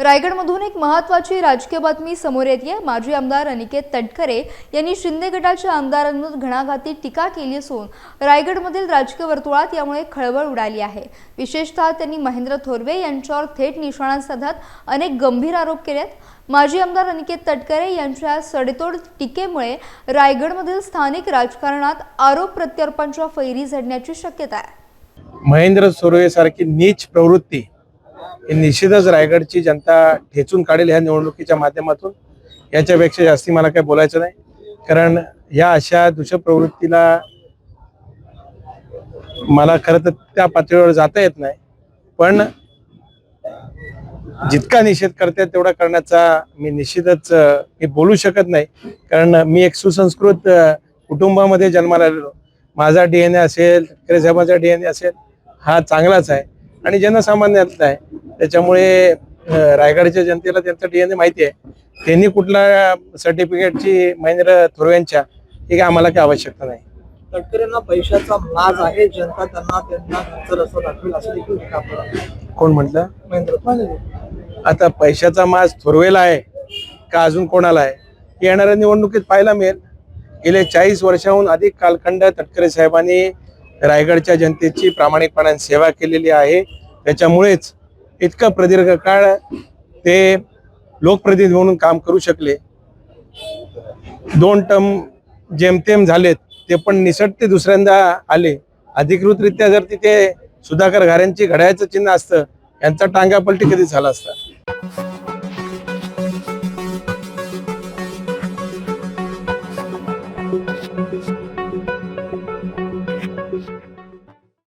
रायगडमधून एक महत्त्वाची राजकीय बातमी समोर येते माजी आमदार अनिकेत तटकरे यांनी शिंदे गटाच्या आमदारांवर घणाघाती टीका केली असून रायगडमधील राजकीय वर्तुळात यामुळे खळबळ उडाली आहे. विशेषतः त्यांनी महेंद्र थोरवे यांच्यावर थेट निशाणा साधत अनेक गंभीर आरोप केलेत. माजी आमदार अनिकेत तटकरे यांच्या सडेतोड टीकेमुळे रायगडमधील स्थानिक राजकारणात आरोप प्रत्यारोपांच्या फैरी झडण्याची शक्यता आहे. महेंद्र सोरवे सारखी नीच प्रवृत्ती हे निश्चितच रायगडची जनता ठेचून काढेल ह्या निवडणुकीच्या माध्यमातून. याच्यापेक्षा जास्ती मला काही बोलायचं नाही. कारण या अशा दुष्प्रवृत्तीला मला खरं तर त्या पातळीवर जाता येत नाही. पण जितका निषेध करते तेवढा करण्याचा मी निश्चितच मी बोलू शकत नाही. कारण मी एक सुसंस्कृत कुटुंबामध्ये जन्माला आलेलो. माझा डी एन ए असेल ठाकरे साहेबांचा ए असेल हा चांगलाच आहे. आणि जनसामान्यातला आहे. त्याच्यामुळे रायगडच्या जनतेला त्यांचा डीएनए माहिती आहे. त्यांनी कुठल्या सर्टिफिकेटची महेंद्र थोरव्यांच्या ही काही आम्हाला काही आवश्यकता नाही. तटकरेंना पैशाचा नाज आहे जनता त्यांना त्यांना नंतर असं दाखवेल असं देखील कोण म्हटलं? महेंद्र. आता पैशाचा माज थोरवेला आहे का अजून कोणाला आहे? हे येणाऱ्या निवडणुकीत पाहायला मिळेल. गेले चाळीस वर्षाहून अधिक कालखंड तटकरे साहेबांनी रायगडच्या जनतेची प्रामाणिकपणाने सेवा केलेली आहे. त्याच्यामुळेच इतकं प्रदीर्घ काळ ते लोकप्रतिनिधी म्हणून काम करू शकले. दोन टर्म जेमतेम झालेत ते पण निसट ते दुसऱ्यांदा आले. अधिकृतरित्या जर तिथे सुधाकर घाऱ्यांची घड्याळचं चिन्ह असतं यांचा टांगा पलटी कधी झाला असता?